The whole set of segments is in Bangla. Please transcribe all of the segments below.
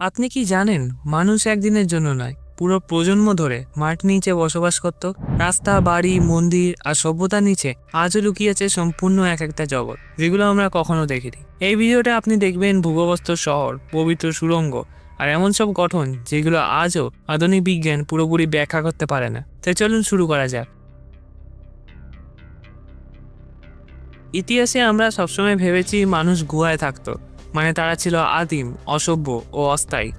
আপনি কি জানেন, মানুষ একদিনের জন্য নয়, পুরো প্রজন্ম ধরে মাঠ নিচে বসবাস করত, রাস্তা, বাড়ি, মন্দির আর সভ্যতার নিচে আজও লুকিয়েছে সম্পূর্ণ এক একটা জগৎ, যেগুলো আমরা কখনো দেখিনি। এই ভিডিওটা আপনি দেখবেন ভূগর্ভস্থ শহর, পবিত্র সুড়ঙ্গ আর এমন সব গঠন যেগুলো আজও আধুনিক বিজ্ঞান পুরোপুরি ব্যাখ্যা করতে পারে না। তাই চলুন শুরু করা যাক। ইতিহাসে আমরা সবসময় ভেবেছি মানুষ গুহায় থাকতো মানে তারা ছিল আদিম, অসভ্য ও অস্থায়ী।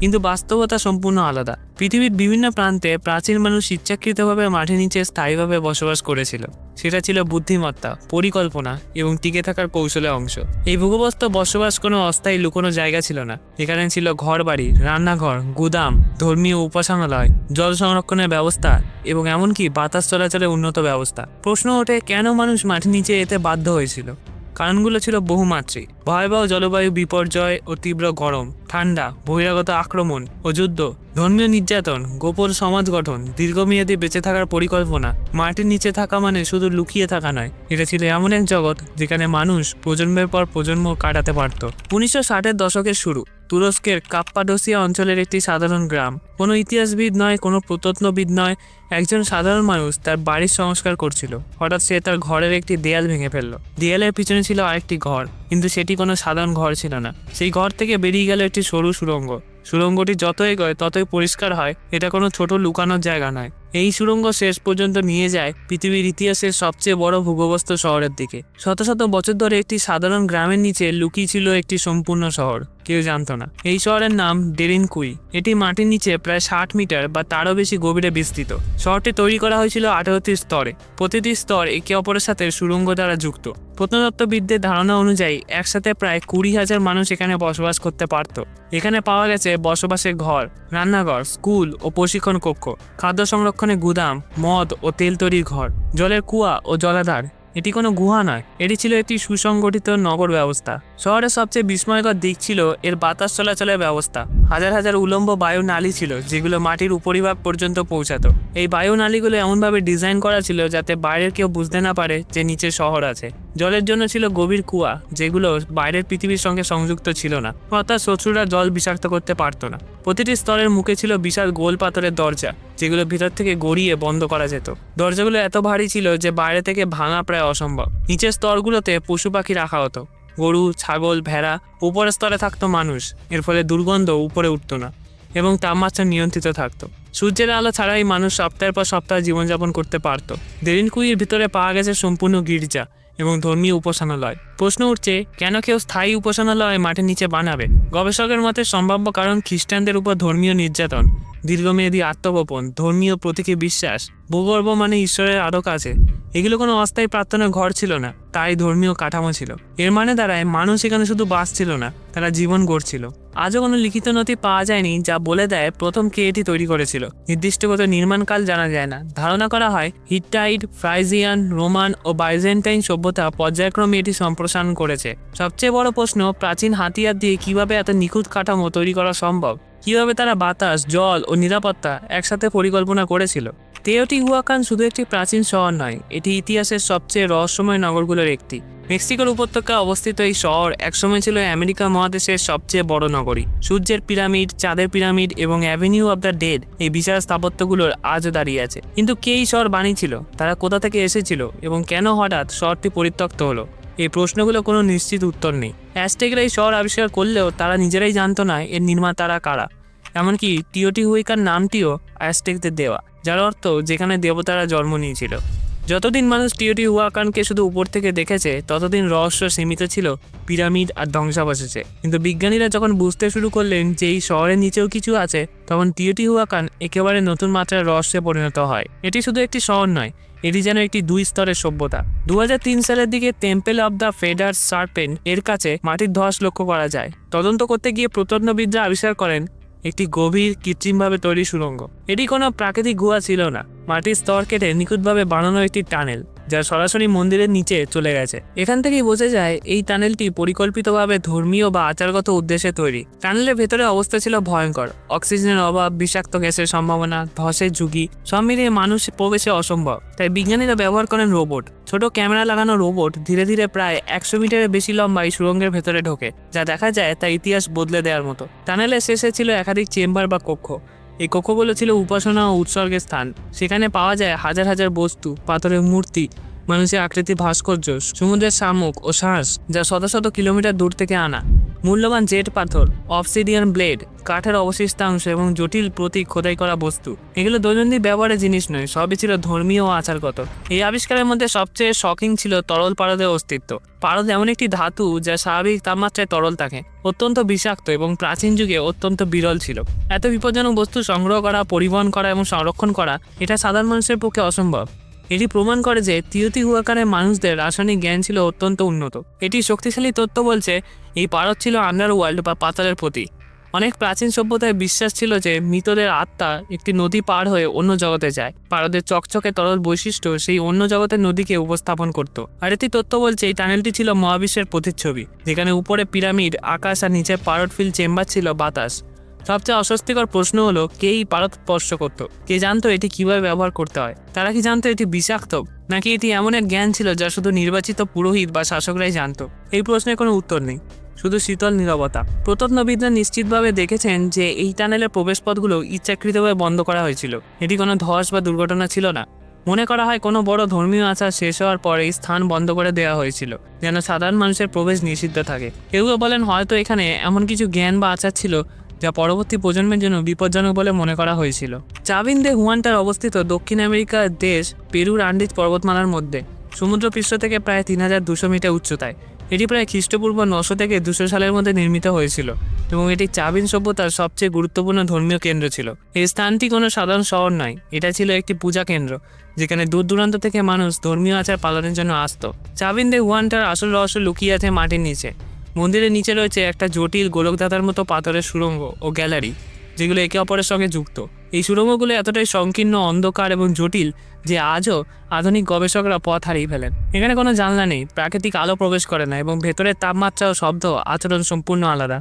কিন্তু বাস্তবতা সম্পূর্ণ আলাদা। পৃথিবীর বিভিন্ন প্রান্তে প্রাচীন মানুষ ইচ্ছাকৃতভাবে মাটির নিচে স্থায়ীভাবে বসবাস করেছিল। সেটা ছিল বুদ্ধিমত্তা, পরিকল্পনা এবং টিকে থাকার কৌশলের অংশ। এই ভূগর্ভস্থ বসবাস কোনো অস্থায়ী লুকোনো জায়গা ছিল না। এখানে ছিল ঘরবাড়ি, রান্নাঘর, গুদাম, ধর্মীয় উপাসনালয়, জল সংরক্ষণের ব্যবস্থা এবং এমনকি বাতাস চলাচলের উন্নত ব্যবস্থা। প্রশ্ন ওঠে, কেন মানুষ মাটির নিচে এতে বাধ্য হয়েছিল? কারণগুলো ছিল বহুমাত্রিক। ভয়াবহ জলবায়ু বিপর্যয় ও তীব্র গরম, ঠান্ডা, বহিরাগত আক্রমণ ও যুদ্ধ, ধর্মীয় নির্যাতন, গোপন সমাজ গঠন, দীর্ঘমেয়াদী বেঁচে থাকার পরিকল্পনা, মাটির নিচে থাকা মানে শুধু লুকিয়ে থাকা নয়, এটা ছিল এমন এক জগৎ যেখানে মানুষ প্রজন্মের পর প্রজন্ম কাটাতে পারত। উনিশশো ষাটের দশকের শুরু তুরস্কের কাপ্পাডোসিয়া অঞ্চলের একটি সাধারণ গ্রাম। কোনো ইতিহাসবিদ নয়, কোনো প্রত্নবিদ নয়, একজন সাধারণ মানুষ তার বাড়ির সংস্কার করছিল। হঠাৎ সে তার ঘরের একটি দেয়াল ভেঙে ফেলল। দেয়ালের পিছনে ছিল আরেকটি ঘর, কিন্তু সেটি কোনো সাধারণ ঘর ছিল না। সেই ঘর থেকে বেরিয়ে গেল একটি সরু সুড়ঙ্গ। সুড়ঙ্গটি যত এগোয় ততই পরিষ্কার হয়, এটা কোনো ছোট লুকানোর জায়গা নয়। এই সুড়ঙ্গ শেষ পর্যন্ত নিয়ে যায় পৃথিবীর ইতিহাসের সবচেয়ে বড় ভূগর্ভস্থ শহরের দিকে। শত শত বছর ধরে একটি সাধারণ গ্রামের নিচে লুকিয়ে ছিল একটি সম্পূর্ণ শহর। কেউ জানতো না। এই শহরের নাম ডেরিনকুই। এটি মাটির নিচে প্রায় ষাট মিটার বা তারও বেশি গভীরে বিস্তৃত। শহরটি তৈরি করা হয়েছিল আঠারোটি স্তরে। প্রতিটি স্তর একে অপরের সাথে সুড়ঙ্গ দ্বারা যুক্ত। প্রত্নতত্ত্ববিদদের ধারণা অনুযায়ী, একসাথে প্রায় কুড়ি হাজার মানুষ এখানে বসবাস করতে পারত। এখানে পাওয়া গেছে বসবাসের ঘর, রান্নাঘর, স্কুল ও প্রশিক্ষণ কক্ষ, খাদ্য সংরক্ষণে গুদাম, মদ ও তেল তৈরির ঘর, জলের কুয়া ও জলাধার। এটি কোনো গুহা নয়, এটি ছিল একটি সুসংগঠিত নগর ব্যবস্থা। শহরের সবচেয়ে বিস্ময়কর দিক ছিল এর বাতাস চলাচলের ব্যবস্থা। হাজার হাজার উলম্ব বায়ু নালী ছিল, যেগুলো মাটির উপরিভাগ পর্যন্ত পৌঁছাতো। এই বায়ু নালীগুলো এমনভাবে ডিজাইন করা ছিল যাতে বাইরের কেউ বুঝতে না পারে যে নিচে শহর আছে। জলের জন্য ছিল গভীর কুয়া, যেগুলো বাইরের পৃথিবীর সঙ্গে সংযুক্ত ছিল না। অর্থাৎ শত্রুরা জল বিষাক্ত করতে পারতো না। প্রতিটি স্তরের মুখে ছিল বিশাল গোল পাথরের দরজা, যেগুলো ভিতর থেকে গড়িয়ে বন্ধ করা যেত। দরজাগুলো এত ভারী ছিল যে বাইরে থেকে ভাঙা প্রায় অসম্ভব। নিচের স্তরগুলোতে পশু পাখি রাখা হতো। গরু, ছাগল, ভেড়া, উপরের স্তরে থাকতো মানুষ। এর ফলে দুর্গন্ধ উপরে উঠত না এবং তাপমাত্রা নিয়ন্ত্রিত থাকতো। সূর্যের আলো ছাড়াই মানুষ সপ্তাহের পর সপ্তাহ জীবনযাপন করতে পারত। দেরিনকুইয়ের ভিতরে পাওয়া গেছে সম্পূর্ণ গির্জা এবং ধর্মীয় উপাসনালয়। প্রশ্ন উঠছে, কেন কেউ স্থায়ী উপাসনালয় মাটির নিচে বানাবে? গবেষকের মতে সম্ভাব্য কারণ খ্রিস্টানদের উপর ধর্মীয় নির্যাতন, দীর্ঘমেয়াদী আত্মগোপন, ধর্মীয় প্রতীকে বিশ্বাস, ভূগর্ভ মানে ঈশ্বরের আরও কাছে এগুলো কোনো অস্থায়ী প্রার্থনার ঘর ছিল না, তাই ধর্মীয় কাঠামো ছিল। এর মানে দাঁড়ায়, মানুষ এখানে শুধু বাস ছিল না, তারা জীবন গড়ছিল। আজও কোনো লিখিত নথি পাওয়া যায়নি যা বলে দেয় প্রথম কে এটি তৈরি করেছিল। নির্দিষ্টগত নির্মাণকাল জানা যায় না। ধারণা করা হয় হিটটাইড ফ্রাইজিয়ান, রোমান ও বাইজেন্টাইন সভ্যতা পর্যায়ক্রমে এটি সম্প্রসারণ করেছে। সবচেয়ে বড় প্রশ্ন, প্রাচীন হাতিয়ার দিয়ে কীভাবে এত নিখুঁত কাঠামো তৈরি করা সম্ভব? কীভাবে তারা বাতাস, জল ও নিরাপত্তা একসাথে পরিকল্পনা করেছিল? তেওটিহুয়াকান শুধু একটি প্রাচীন শহর নয়, এটি ইতিহাসের সবচেয়ে রহস্যময় নগরগুলোর একটি। মেক্সিকোর উপত্যকায় অবস্থিত এই শহর একসময় ছিল আমেরিকা মহাদেশের সবচেয়ে বড় নগরী। সূর্যের পিরামিড, চাঁদের পিরামিড এবং অ্যাভিনিউ অব দ্য ডেড এই বিশাল স্থাপত্যগুলোর আজও দাঁড়িয়ে আছে। কিন্তু কে এই শহর বানিয়েছিল? তারা কোথা থেকে এসেছিল? এবং কেন হঠাৎ শহরটি পরিত্যক্ত হলো? এই প্রশ্নগুলো কোনো নিশ্চিত উত্তর নেই। অ্যাস্টেকরা এই শহর আবিষ্কার করলেও তারা নিজেরাই জানতো না এর নির্মাতারা কারা। এমনকি টিওটি হুইকার নামটিও অ্যাস্টেকদের দেওয়া, যার অর্থ যেখানে দেবতারা জন্ম নিয়েছিল। যতদিন মানুষ টিওটি হুয়াকানকে শুধু উপর থেকে দেখেছে, ততদিন রহস্য সীমিত ছিল, পিরামিড আর ধ্বংসাবশেষে। কিন্তু বিজ্ঞানীরা যখন বুঝতে শুরু করলেন যে এই শহরের নিচেও কিছু আছে, তখন টিওটি হুয়াকান একেবারে নতুন মাত্রার রহস্যে পরিণত হয়। এটি শুধু একটি শহর নয় এটি যেন একটি দুই স্তরের সভ্যতা। দু হাজার তিন সালের দিকে temple of the feathered serpent এর কাছে মাটির ধস লক্ষ্য করা যায়। তদন্ত করতে গিয়ে প্রত্নবিদরা আবিষ্কার করেন, একটি গভীর কৃত্রিমভাবে তৈরি সুড়ঙ্গ। এটি কোনো প্রাকৃতিক গুহা ছিল না। মাটির স্তর কেটে নিখুঁতভাবে বানানো একটি টানেল। যা সরাসরি মন্দিরের নিচে চলে গেছে। এখান থেকেই বোঝা যায়, এই টানেলটি পরিকল্পিতভাবে ধর্মীয় বা আচারগত উদ্দেশ্যে তৈরি। টানেলের ভেতরে অবস্থা ছিল ভয়ঙ্কর। অক্সিজেনের অভাব, বিষাক্ত গ্যাসের সম্ভাবনা, ধসের ঝুঁকি, সব মিলিয়ে মানুষ প্রবেশে অসম্ভব। তাই বিজ্ঞানীরা ব্যবহার করেন রোবট। ছোট ক্যামেরা লাগানো রোবট ধীরে ধীরে প্রায় একশো মিটারের বেশি লম্বা এই সুড়ঙ্গের ভেতরে ঢোকে, যা দেখা যায় তা ইতিহাস বদলে দেওয়ার মতো। টানেলের শেষে ছিল একাধিক চেম্বার বা কক্ষ। এই কক্ষগুলো ছিল উপাসনা ও উৎসর্গের স্থান। সেখানে পাওয়া যায় হাজার হাজার বস্তু, পাথরের মূর্তি, মানুষের আকৃতি ভাস্কর্য, সমুদ্রের শামুক ও শ্বাস যা শত শত কিলোমিটার দূর থেকে আনা। মূল্যবান জেট পাথর অফসিডিয়ান ব্লেড কাঠের অবশিষ্টাংশ এবং জটিল প্রতীক খোদাই করা বস্তু। এগুলো দৈনন্দিন ব্যবহারের জিনিস নয়, সবই ছিল ধর্মীয় ও আচারগত। এই আবিষ্কারের মধ্যে সবচেয়ে শকিং ছিল তরল পারদের অস্তিত্ব। পারদ এমন একটি ধাতু যা স্বাভাবিক তাপমাত্রায় তরল থাকে, অত্যন্ত বিষাক্ত এবং প্রাচীন যুগে অত্যন্ত বিরল ছিল। এত বিপজ্জনক বস্তু সংগ্রহ করা, পরিবহন করা এবং সংরক্ষণ করা, এটা সাধারণ মানুষের পক্ষে অসম্ভব। এটি প্রমাণ করে যে তিয়তি হুয়াকারের মানুষদের রাসায়নিক জ্ঞান ছিল অত্যন্ত উন্নত। এটি শক্তিশালী তথ্য বলছে, এই পারদ ছিল আন্ডারওয়ার্ল্ড বা পাতালের প্রতি। অনেক প্রাচীন সভ্যতায় বিশ্বাস ছিল যে মৃতদের আত্মা একটি নদী পার হয়ে অন্য জগতে যায়। পারদের চকচকে তরল বৈশিষ্ট্য সেই অন্য জগতের নদীকে উপস্থাপন করত। আর এটি তথ্য বলছে, এই টানেলটি ছিল মহাবিশ্বের প্রতিচ্ছবি, যেখানে উপরে পিরামিড, আকাশ আর নিচে পারদ ফিল চেম্বার ছিল বাতাস। সবচেয়ে অস্বস্তিকর প্রশ্ন হলো, কে এই পারদ স্পর্শ করতো? কে জানতো এটি কীভাবে ব্যবহার করতে হয়? তারা কি জানতো এটি বিষাক্ত? নাকি এটি এমন এক জ্ঞান ছিল যা শুধু নির্বাচিত পুরোহিত বা শাসকরাই জানতো? এই প্রশ্নের কোনো উত্তর নেই। শুধু শীতল নীরবতা। প্রত্নবিদরা নিশ্চিতভাবে দেখেছেন যে এই টানেলের প্রবেশপথগুলো ইচ্ছাকৃতভাবে বন্ধ করা হয়েছিল। এটি কোনো ধস বা দুর্ঘটনা ছিল না। মনে করা হয় কোনো বড় ধর্মীয় আচার শেষ হওয়ার পরে এই স্থান বন্ধ করে দেওয়া হয়েছিল, যেন সাধারণ মানুষের প্রবেশ নিষিদ্ধ থাকে। কেউ কেউ বলেন, হয়তো এখানে এমন কিছু জ্ঞান বা আচার ছিল যা পরবর্তী প্রজন্মের জন্য বিপজ্জনক বলে মনে করা হয়েছিল। চাবিন দে হুয়ান্টার অবস্থিত দক্ষিণ আমেরিকার দেশ পেরুর আন্ডিজ পর্বতমালার মধ্যে। সমুদ্রপৃষ্ঠ থেকে প্রায় তিন হাজার দুশো মিটার উচ্চতায়। এটি প্রায় খ্রিস্টপূর্ব নশো থেকে দুশো সালের মধ্যে নির্মিত হয়েছিল এবং এটি চাবিন সভ্যতার সবচেয়ে গুরুত্বপূর্ণ ধর্মীয় কেন্দ্র ছিল। এই স্থানটি কোনো সাধারণ শহর নয়, এটা ছিল একটি পূজা কেন্দ্র, যেখানে দূর দূরান্ত থেকে মানুষ ধর্মীয় আচার পালনের জন্য আসত। চাবিন দে হুয়ান্টার আসল রহস্য লুকিয়ে আছে মাটির নিচে। মন্দিরের নিচে রয়েছে একটা জটিল গোলকদাতার মতো পাথরের সুড়ঙ্গ ও গ্যালারি, যেগুলো একে অপরের সঙ্গে যুক্ত। এই সুড়ঙ্গগুলো এতটাই সংকীর্ণ, অন্ধকার এবং জটিল যে আজও আধুনিক গবেষকরা পথ হারিয়ে ফেলেন। এখানে কোনো জানলা নেই, প্রাকৃতিক আলো প্রবেশ করে না এবং ভেতরের তাপমাত্রা ও শব্দ আচরণ সম্পূর্ণ আলাদা।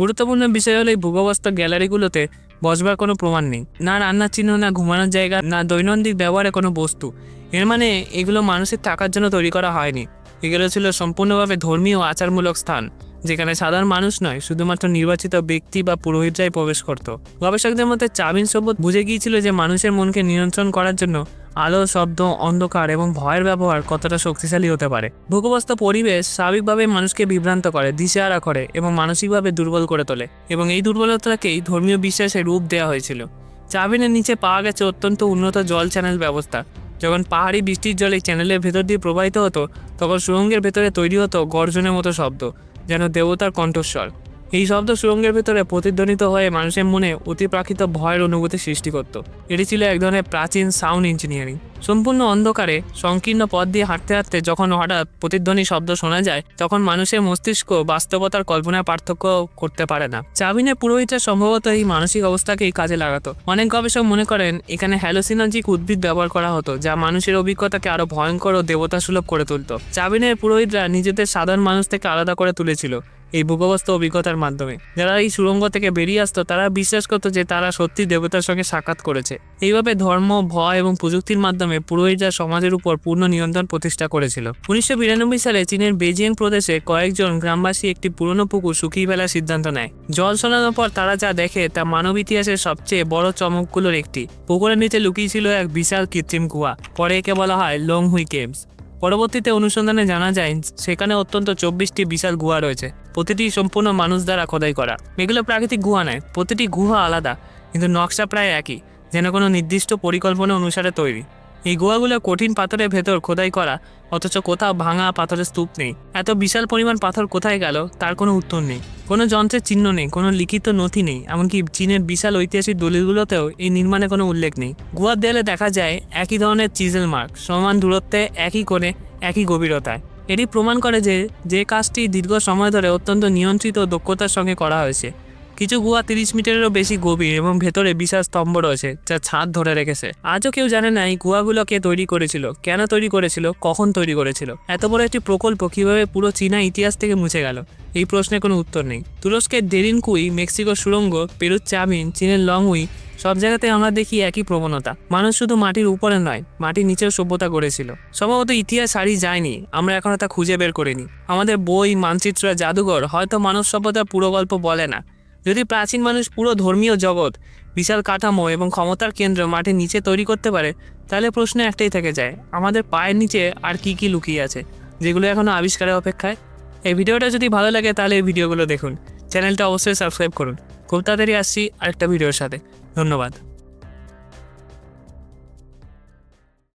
গুরুত্বপূর্ণ বিষয় হলো এই ভূগবস্থ গ্যালারিগুলোতে বসবার কোনো প্রমাণ নেই। না রান্নার চিহ্ন, না ঘুমানোর জায়গা, না দৈনন্দিন ব্যবহারে কোনো বস্তু। এর মানে এগুলো মানুষের থাকার জন্য তৈরি করা হয়নি। এগুলো ছিল সম্পূর্ণভাবে ধর্মীয় আচারমূলক স্থান, যেখানে সাধারণ মানুষ নয়, শুধুমাত্র নির্বাচিত ব্যক্তি বা পুরোহিতরাই প্রবেশ করত। গবেষকদের মধ্যে চাবিন সভ্যত বুঝে গিয়েছিল যে মানুষের মনকে নিয়ন্ত্রণ করার জন্য আলো, শব্দ, অন্ধকার এবং ভয়ের ব্যবহার কতটা শক্তিশালী হতে পারে। ভূগবস্থ পরিবেশ স্বাভাবিকভাবে মানুষকে বিভ্রান্ত করে, দিশেহারা করে এবং মানসিকভাবে দুর্বল করে তোলে এবং এই দুর্বলতাকেই ধর্মীয় বিশ্বাসে রূপ দেওয়া হয়েছিল। চাবিনের নিচে পাওয়া গেছে অত্যন্ত উন্নত জল চ্যানেল ব্যবস্থা। যখন পাহাড়ি বৃষ্টির জলে চ্যানেলের ভেতর দিয়ে প্রবাহিত হতো, তখন সুরঙ্গের ভেতরে তৈরি হতো গর্জনের মতো শব্দ, যেন দেবতার কণ্ঠস্বর। এই শব্দ সুরঙ্গের ভেতরে প্রতিধ্বনিত হয়ে মানুষের মনে অতিপ্রাকৃত ভয়ের অনুভূতি সৃষ্টি করত। এটি ছিল এক ধরনের প্রাচীন সাউন্ড ইঞ্জিনিয়ারিং। সম্পূর্ণ অন্ধকারে সংকীর্ণ পথ দিয়ে হাঁটতে হাঁটতে যখন হঠাৎ প্রতিধ্বনি শব্দ শোনা যায়, তখন মানুষের মস্তিষ্ক বাস্তবতার কল্পনার পার্থক্য করতে পারে না। চাবিনে পুরোহিতরা সম্ভবত এই মানসিক অবস্থাকেই কাজে লাগাতো। অনেক গবেষক মনে করেন, এখানে হ্যালোসিনাজিক উদ্ভিদ ব্যবহার করা হতো, যা মানুষের অভিজ্ঞতাকে আরও ভয়ঙ্কর ও দেবতা সুলভ করে তুলত। চাবিনের পুরোহিতরা নিজেদের সাধারণ মানুষ থেকে আলাদা করে তুলেছিল। এই ভূগবস্থ অভিজ্ঞতার মাধ্যমে। যারা এই সুড়ঙ্গ থেকে বেরিয়ে আসতো, তারা বিশ্বাস করতো যে তারা সত্যি দেবতার সঙ্গে সাক্ষাৎ করেছে। এইভাবে ধর্ম, ভয় এবং প্রযুক্তির মাধ্যমে পুরোহিতরা সমাজের উপর পূর্ণ নিয়ন্ত্রণ প্রতিষ্ঠা করেছিল। উনিশশো বিরানব্বই সালে চীনের বেজিয়াং প্রদেশে কয়েকজন গ্রামবাসী একটি পুরনো পুকুর শুকিয়ে ফেলার সিদ্ধান্ত নেয়। জল শোনানোর পর তারা যা দেখে, তা মানব ইতিহাসের সবচেয়ে বড় চমকগুলোর একটি। পুকুরের নিচে লুকিয়েছিল এক বিশাল কৃত্রিম কুয়া, পরে একে বলা হয় লং হুই কেভস। পরবর্তীতে অনুসন্ধানে জানা যায়, সেখানে অত্যন্ত চব্বিশটি বিশাল গুহা রয়েছে। প্রতিটি সম্পূর্ণ মানুষ দ্বারা খোদাই করা। এগুলো প্রাকৃতিক গুহা নয়, প্রতিটি গুহা আলাদা, কিন্তু নকশা প্রায় একই, যেন কোনো নির্দিষ্ট পরিকল্পনা অনুসারে তৈরি। এই গুহাগুলো কঠিন পাথরের ভেতর খোদাই করা, অথচ কোথাও ভাঙা পাথরের স্তূপ নেই। এত বিশাল পরিমাণ পাথর কোথায় গেল, তার কোনো উত্তর নেই। কোনো যন্ত্রের চিহ্ন নেই, কোনো লিখিত নথি নেই, এমনকি চীনের বিশাল ঐতিহাসিক দলিলগুলোতেও এই নির্মাণে কোনো উল্লেখ নেই। গুহার দেয়ালে দেখা যায় একই ধরনের চিজেল মার্ক, সমান দূরত্বে একই কোণে একই গভীরতায়। এটি প্রমাণ করে যে যে কাজটি দীর্ঘ সময় ধরে অত্যন্ত নিয়ন্ত্রিত দক্ষতার সঙ্গে করা হয়েছে। কিছু গুহা তিরিশ মিটারেরও বেশি গভীর এবং ভেতরে বিশাল স্তম্ভ রয়েছে, যা ছাদ ধরে রেখেছে। আজও কেউ জানে না এই গুহাগুলো কে তৈরি করেছিল, কেন তৈরি করেছিল, কখন তৈরি করেছিল। এত বড় একটি প্রকল্প কীভাবে পুরো চীনা ইতিহাস থেকে মুছে গেল? এই প্রশ্নের কোনো উত্তর নেই। তুরস্কের ডেরিনকুই মেক্সিকোর সুড়ঙ্গ পেরুর চাবিন, চীনের লংউই, সব জায়গাতে আমরা দেখি একই প্রবণতা। মানুষ শুধু মাটির উপরে নয়, মাটির নিচেও সভ্যতা গড়েছিল। সম্ভবত ইতিহাস হারিয়ে যায়নি, আমরা এখনও তা খুঁজে বের করিনি। আমাদের বই, মানচিত্র, জাদুঘর, হয়তো মানব সভ্যতার পুরো গল্প বলে না। যদি প্রাচীন মানুষ পুরো ধর্মীয় জগৎ, বিশাল কাঠামো এবং ক্ষমতার কেন্দ্র মাটির নিচে তৈরি করতে পারে, তাহলে প্রশ্ন একটাই থেকে যায়, আমাদের পায়ের নিচে আর কি কি লুকিয়ে আছে, যেগুলো এখনও আবিষ্কারের অপেক্ষায়? এই ভিডিওটা যদি ভালো লাগে তাহলে এই ভিডিওগুলো দেখুন, চ্যানেলটা অবশ্যই সাবস্ক্রাইব করুন। খুব তাড়াতাড়ি আসছি আরেকটা ভিডিওর সাথে, ধন্যবাদ।